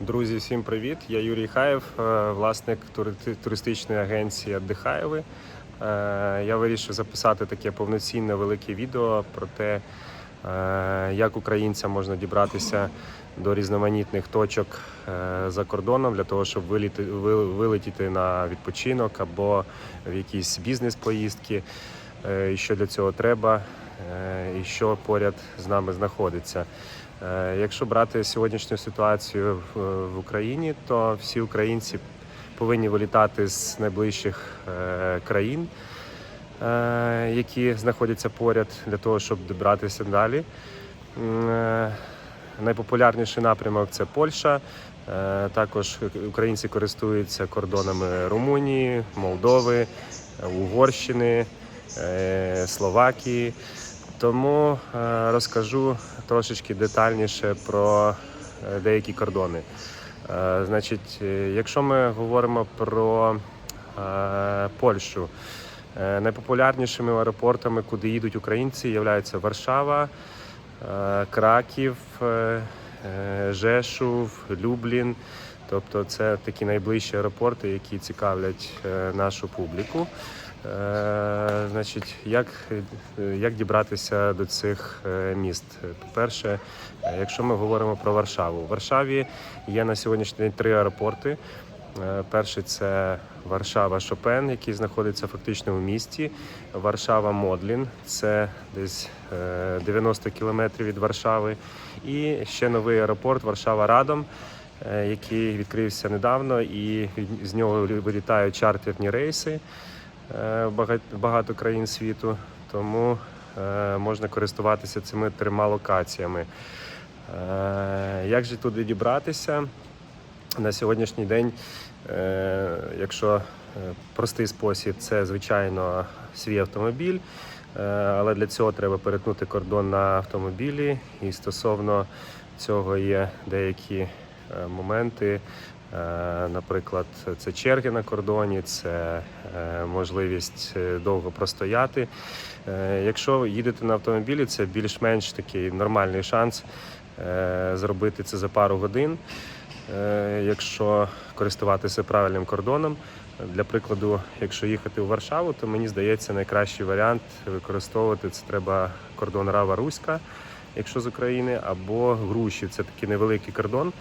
Друзі, всім привіт! Я Юрій Хаєв, е, власник тури- туристичної агенції «Отдихаєви». Е, Я вирішив записати таке повноцінне велике відео про те, е, як українцям можна дібратися до різноманітних точок за кордоном для того, щоб виліти, вилетіти на відпочинок або в якісь бізнес-поїздки, і що для цього треба, і що поряд з нами знаходиться. Е, Якщо брати сьогоднішню ситуацію в, в Україні, то всі українці повинні вилітати з найближчих е, країн, е, які знаходяться поряд, для того, щоб добратися далі. Е, Найпопулярніший напрямок це Польща. Е, Також українці користуються кордонами Румунії, Молдови, е, Угорщини, е, Словакії. Тому е, розкажу трошечки детальніше про е, деякі кордони. Е, Значить, якщо ми говоримо про Польщу, найпопулярнішими аеропортами, куди їдуть українці, являються Варшава, Краків, Жешув, Люблін. Тобто це такі найближчі аеропорти, які цікавлять нашу публіку. Е, Значить, як, як дібратися до цих е, міст? По-перше, якщо ми говоримо про Варшаву, в Варшаві є на сьогоднішній день три аеропорти. Е, Перший це Варшава Шопен, який знаходиться фактично в місті. Варшава Модлін, це десь е, 90 кілометрів від Варшави. І ще новий аеропорт Варшава Радом, який відкрився недавно, і з нього вилітають чартерні рейси багато країн світу. Тому е, можна користуватися цими трьома локаціями. Е, Як же туди дібратися? На сьогоднішній день, е, якщо е, простий спосіб, це звичайно свій автомобіль, е, але для цього треба перетнути кордон на автомобілі. І стосовно цього є деякі е, моменти. Е, Наприклад, це черги на кордоні, це е, можливість е, довго простояти. Якщо їдете на автомобілі, це більш-менш такий нормальний шанс зробити це за пару годин. Якщо користуватися правильним кордоном, для прикладу, якщо їхати у Варшаву, то мені здається найкращий варіант використовувати це треба кордон Рава Руська, якщо з України, або Грушів. Це такий невеликий кордон,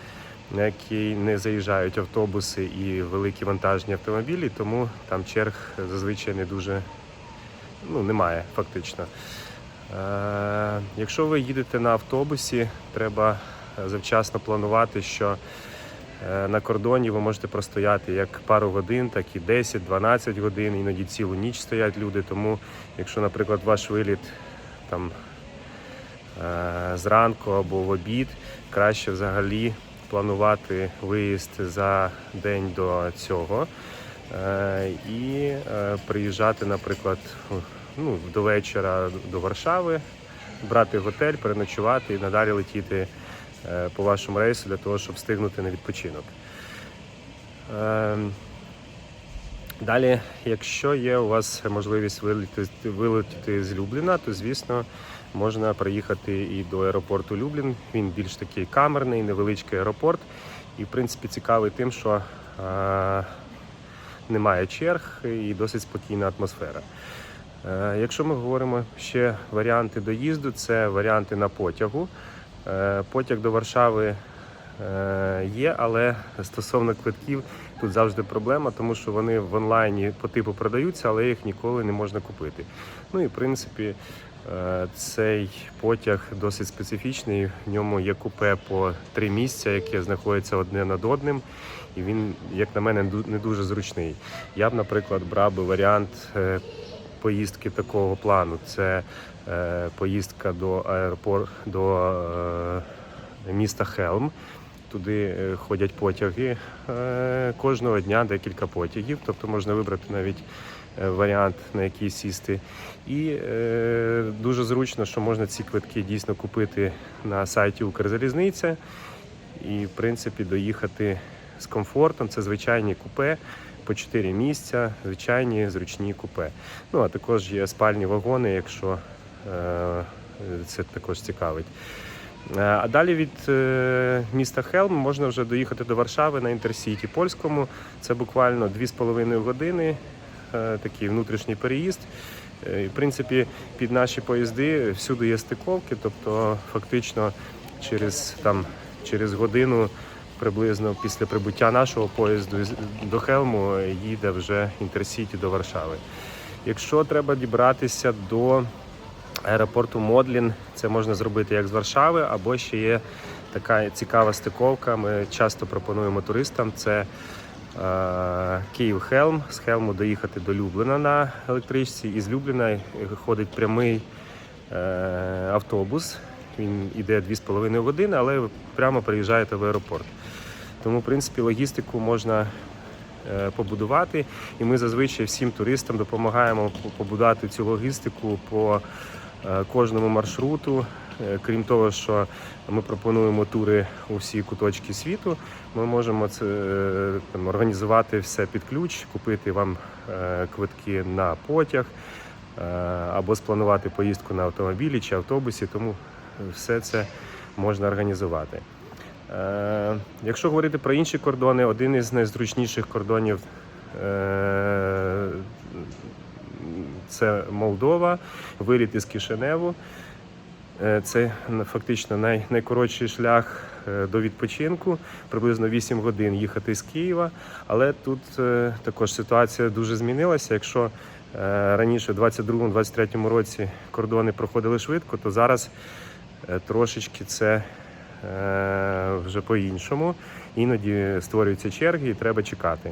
на який не заїжджають автобуси і великі вантажні автомобілі, тому там черг зазвичай не дуже ну, немає фактично. Е, якщо ви їдете на автобусі, треба завчасно планувати, що е, на кордоні ви можете простояти як пару годин, так і 10-12 годин, іноді цілу ніч стоять люди. Тому, якщо, наприклад, ваш виліт там е, зранку або в обід, краще взагалі планувати виїзд за день до цього. Е, І е, приїжджати, наприклад, ну, до вечора до Варшави, брати готель, переночувати і надалі летіти е, по вашому рейсу для того, щоб встигнути на відпочинок. Далі, якщо є у вас можливість вилетіти, вилетіти з Любліна, то звісно можна приїхати і до аеропорту Люблін. Він більш такий камерний, невеличкий аеропорт. І в принципі цікавий тим, що е, немає черг і досить спокійна атмосфера. Е, Якщо ми говоримо ще варіанти доїзду, це варіанти на потягу. Е, Потяг до Варшави є, але стосовно квитків тут завжди проблема, тому що вони в онлайні по типу продаються, але їх ніколи не можна купити. Ну і в принципі е, цей потяг досить специфічний. В ньому є купе по три місця, яке знаходиться одне над одним. І він, як на мене, не дуже зручний. Я б, наприклад, брав би варіант е, поїздки такого плану. Це е, поїздка до аеропорту до е, міста Хелм. Туди е, ходять потяги е, кожного дня декілька потягів, тобто можна вибрати навіть е, варіант, на який сісти. І дуже зручно, що можна ці квитки дійсно купити на сайті Укрзалізниця і, в принципі, доїхати з комфортом. Це звичайні купе по 4 місця, звичайні зручні купе. Ну а також є спальні вагони, якщо це також цікавить. Е, А далі від е, міста Хелм можна вже доїхати до Варшави на інтерсіті польському. Це буквально 2,5 години, е, такий внутрішній переїзд. В принципі, під наші поїзди всюди є стиковки, тобто фактично через, там, через годину приблизно після прибуття нашого поїзду до Хелму їде вже інтерсіті до Варшави. Якщо треба дібратися до аеропорту Модлін, це можна зробити як з Варшави, або ще є така цікава стиковка. Ми часто пропонуємо туристам. Це е, Київ-Хелм. З Хелму доїхати до Люблина на електричці. Із Любліна ходить прямий е, автобус. Він іде 2,5 години, але ви прямо приїжджаєте в аеропорт. Тому, в принципі, логістику можна е, побудувати. І ми зазвичай всім туристам допомагаємо по- побудувати цю логістику по кожному маршруту. Е, Крім того, що ми пропонуємо тури у всі куточки світу, ми можемо це е, там, організувати все під ключ, купити вам е, квитки на потяг е, або спланувати поїздку на автомобілі чи автобусі. Тому все це можна організувати. Е, Якщо говорити про інші кордони, один із найзручніших кордонів е, це Молдова, виліт із Кишиневу. Е, Це фактично най, найкоротший шлях е, до відпочинку, приблизно 8 годин їхати з Києва. Але тут е, також ситуація дуже змінилася. Якщо раніше, в 22-23 році, кордони проходили швидко, то зараз трошечки це вже по-іншому. Іноді створюються черги і треба чекати.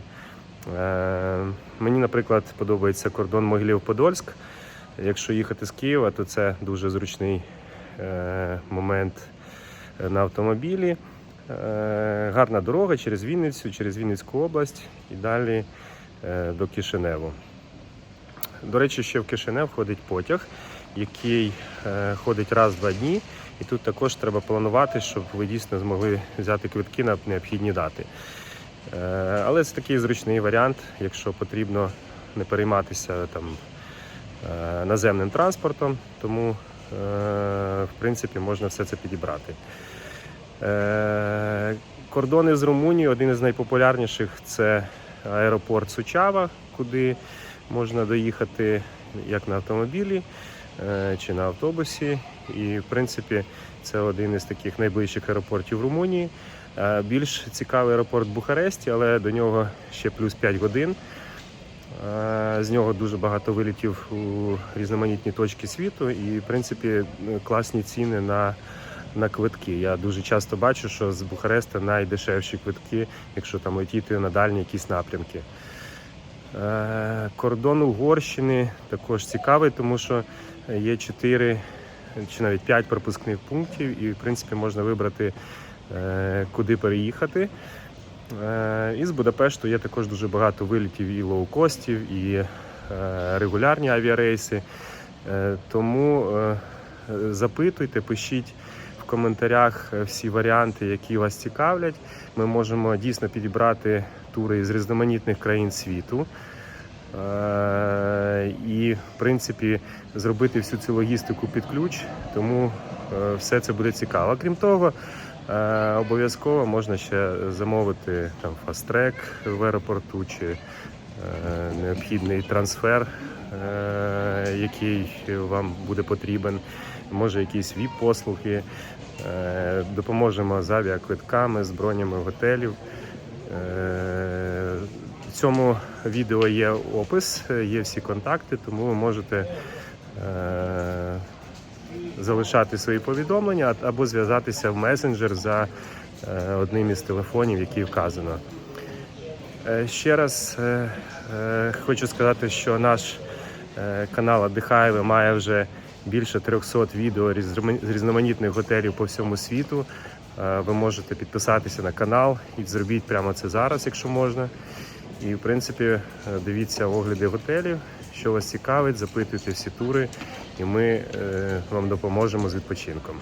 Е, Мені, наприклад, подобається кордон Могилів-Подольськ. Якщо їхати з Києва, то це дуже зручний е, момент е, на автомобілі. Гарна дорога через Вінницю, через Вінницьку область і далі до Кишиневу. До речі, ще в Кишинев ходить потяг, який ходить раз в два дні. І тут також треба планувати, щоб ви дійсно змогли взяти квитки на необхідні дати. Е, Але це такий зручний варіант, якщо потрібно не перейматися там е, наземним транспортом, тому е, в принципі можна все це підібрати. Кордони з Румунією один із найпопулярніших це аеропорт Сучава, куди можна доїхати як на автомобілі чи на автобусі. І в принципі це один із таких найближчих аеропортів Румунії. Е, Більш цікавий аеропорт в Бухаресті, але до нього ще плюс 5 годин. Е, З нього дуже багато вилітів у різноманітні точки світу, і в принципі класні ціни на, на квитки. Я дуже часто бачу, що з Бухареста найдешевші квитки, якщо там летіти на дальні якісь напрямки. Е, Кордон Угорщини також цікавий, тому що є 4 чи навіть 5 пропускних пунктів, і в принципі можна вибрати, куди переїхати. Е, Із Будапешту є також дуже багато вилітів і лоукостів, і е, регулярні авіарейси. Е, Тому е, запитуйте, пишіть в коментарях е, всі варіанти, які вас цікавлять. Ми можемо дійсно підібрати тури з різноманітних країн світу. Е, І, в принципі, зробити всю цю логістику під ключ, тому е, все це буде цікаво. Крім того, е, обов'язково можна ще замовити там фаст-трек в аеропорту чи е, необхідний трансфер, е, який вам буде потрібен. Може, якісь віп-послуги. Е, Допоможемо з авіаквитками, з бронями готелів. Е, В цьому відео є опис, є всі контакти, тому ви можете е, залишати свої повідомлення або зв'язатися в месенджер за е, одним із телефонів, який вказано. Е, Ще раз е, хочу сказати, що наш канал Адихаєве має вже більше 300 відео з різноманітних готелів по всьому світу. Ви можете підписатися на канал і зробіть прямо це зараз, якщо можна. І в принципі дивіться огляди готелів, що вас цікавить, запитуйте всі тури, і ми е, вам допоможемо з відпочинком.